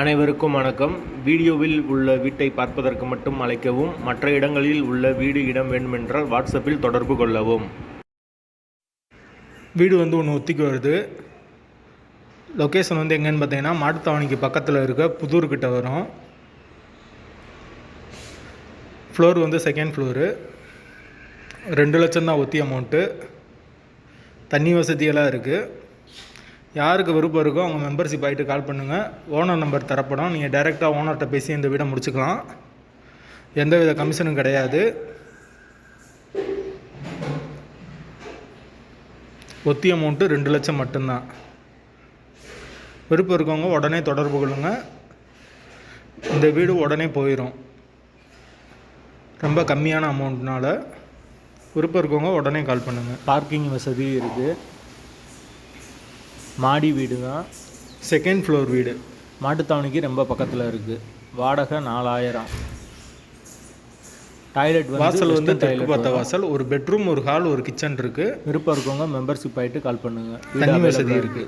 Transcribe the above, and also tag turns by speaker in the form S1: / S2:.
S1: அனைவருக்கும் வணக்கம். வீடியோவில் உள்ள வீட்டை பார்ப்பதற்கு மட்டும் அழைக்கவும் மற்ற இடங்களில் உள்ள வீடு இடம் வேண்டுமென்றால் வாட்ஸ்அப்பில் தொடர்பு கொள்ளவும்.
S2: வீடு வந்து ஒன்று ஒத்திக்கு வருது. லொக்கேஷன் வந்து எங்கேன்னு பார்த்தீங்கன்னா மாட்டுத்தாவணிக்கு பக்கத்தில் இருக்க புதூர்கிட்ட வரும். ஃப்ளோர் வந்து செகண்ட் ஃப்ளோரு ரெண்டு லட்சம் தான் ஒத்தி அமௌண்ட்டு தண்ணி வசதியெல்லாம் இருக்குது யாருக்கு விருப்பம் இருக்கோ அவங்க மெம்பர்ஷிப் ஆகிட்டு கால் பண்ணுங்கள் ஓனர் நம்பர் தரப்படும். நீங்கள் டைரெக்டாக ஓனர்கிட்ட பேசி இந்த வீடை முடிச்சுக்கலாம். எந்தவித கமிஷனும் கிடையாது. ஒத்தி அமௌண்ட்டு ரெண்டு லட்சம் மட்டும்தான். விருப்பம் இருக்கவங்க உடனே தொடர்பு கொள்ளுங்கள் இந்த வீடு உடனே போயிடும் ரொம்ப கம்மியான அமௌண்ட்னால விருப்பம் இருக்கவங்க உடனே கால் பண்ணுங்கள்
S1: பார்க்கிங் வசதி இருக்குது மாடி வீடு தான்
S2: செகண்ட் ஃப்ளோர் வீடு.
S1: மாட்டுத்தாவணிக்கு ரொம்ப பக்கத்தில் இருக்குது வாடகை நாலாயிரம். டாய்லெட்
S2: வாசல் வந்து தெற்கு பார்த்த வாசல் ஒரு பெட்ரூம் ஒரு ஹால் ஒரு கிச்சன் இருக்குது
S1: விருப்பம் இருக்கவங்க மெம்பர்ஷிப் ஆகிட்டு கால் பண்ணுங்கள்
S2: தண்ணி வசதி இருக்குது